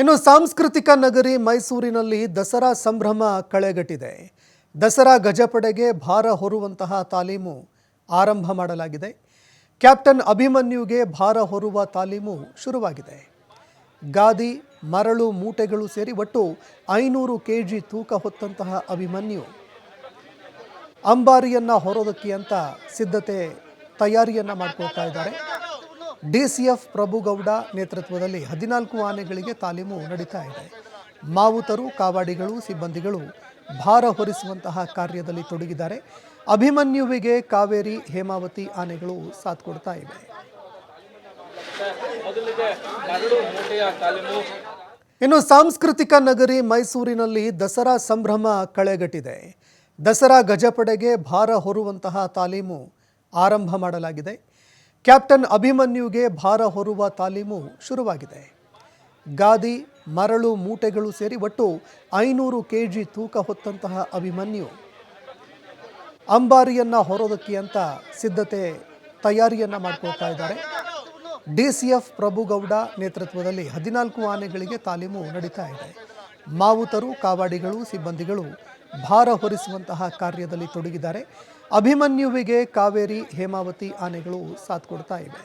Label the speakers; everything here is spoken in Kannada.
Speaker 1: ಇನ್ನು ಸಾಂಸ್ಕೃತಿಕ ನಗರಿ ಮೈಸೂರಿನಲ್ಲಿ ದಸರಾ ಸಂಭ್ರಮ ಕಳೆಗಟ್ಟಿದೆ. ದಸರಾ ಗಜಪಡೆಗೆ ಭಾರ ಹೊರುವಂತಹ ತಾಲೀಮು ಆರಂಭ ಮಾಡಲಾಗಿದೆ. ಕ್ಯಾಪ್ಟನ್ ಅಭಿಮನ್ಯುಗೆ ಭಾರ ಹೊರುವ ತಾಲೀಮು ಶುರುವಾಗಿದೆ. ಗಾದಿ, ಮರಳು, ಮೂಟೆಗಳು ಸೇರಿ ಒಟ್ಟು ಐನೂರು ಕೆ ಜಿ ತೂಕ ಹೊತ್ತಂತಹ ಅಭಿಮನ್ಯು ಅಂಬಾರಿಯನ್ನು ಹೊರೋದಕ್ಕೆ ಅಂತ ಸಿದ್ಧತೆ ತಯಾರಿಯನ್ನು ಮಾಡ್ಕೊಳ್ತಾ ಇದ್ದಾರೆ. ಡಿಸಿಎಫ್ ಪ್ರಭುಗೌಡ ನೇತೃತ್ವದಲ್ಲಿ ಹದಿನಾಲ್ಕು ಆನೆಗಳಿಗೆ ತಾಲೀಮು ನಡೀತಾ ಇದೆ. ಮಾವುತರು, ಕಾವಾಡಿಗಳು, ಸಿಬ್ಬಂದಿಗಳು ಭಾರ ಹೊರಿಸುವಂತಹ ಕಾರ್ಯದಲ್ಲಿ ತೊಡಗಿದ್ದಾರೆ. ಅಭಿಮನ್ಯುವಿಗೆ ಕಾವೇರಿ, ಹೇಮಾವತಿ ಆನೆಗಳು ಸಾಥ್ ಕೊಡ್ತಾ ಇವೆ ಇನ್ನು ಸಾಂಸ್ಕೃತಿಕ ನಗರಿ ಮೈಸೂರಿನಲ್ಲಿ ದಸರಾ ಸಂಭ್ರಮ ಕಳೆಗಟ್ಟಿದೆ. ದಸರಾ ಗಜಪಡೆಗೆ ಭಾರ ಹೊರುವಂತಹ ತಾಲೀಮು ಆರಂಭ ಮಾಡಲಾಗಿದೆ. ಕ್ಯಾಪ್ಟನ್ ಅಭಿಮನ್ಯುಗೆ ಭಾರ ಹೊರುವ ತಾಲೀಮು ಶುರುವಾಗಿದೆ. ಗಾದಿ, ಮರಳು, ಮೂಟೆಗಳು ಸೇರಿ ಒಟ್ಟು ಐನೂರು ಕೆ ಜಿ ತೂಕ ಹೊತ್ತಂತಹ ಅಭಿಮನ್ಯು. ಅಂಬಾರಿಯನ್ನು ಹೊರೋದಕ್ಕೆ ಅಂತ ಸಿದ್ಧತೆ ತಯಾರಿಯನ್ನ ಮಾಡ್ಕೊಳ್ತಾ ಇದ್ದಾರೆ. ಡಿಸಿಎಫ್ ಪ್ರಭುಗೌಡ ನೇತೃತ್ವದಲ್ಲಿ ಹದಿನಾಲ್ಕು ಆನೆಗಳಿಗೆ ತಾಲೀಮು ನಡೀತಾ ಇದೆ. ಮಾವುತರು, ಕಾವಾಡಿಗಳು, ಸಿಬ್ಬಂದಿಗಳು ಭಾರ ಹೊರಿಸುವಂತಹ ಕಾರ್ಯದಲ್ಲಿ ತೊಡಗಿದ್ದಾರೆ. ಅಭಿಮನ್ಯುವಿಗೆ ಕಾವೇರಿ ಹೇಮಾವತಿ ಆನೆಗಳು ಸಾಥ್ ಕೊಡ್ತಾ ಇವೆ.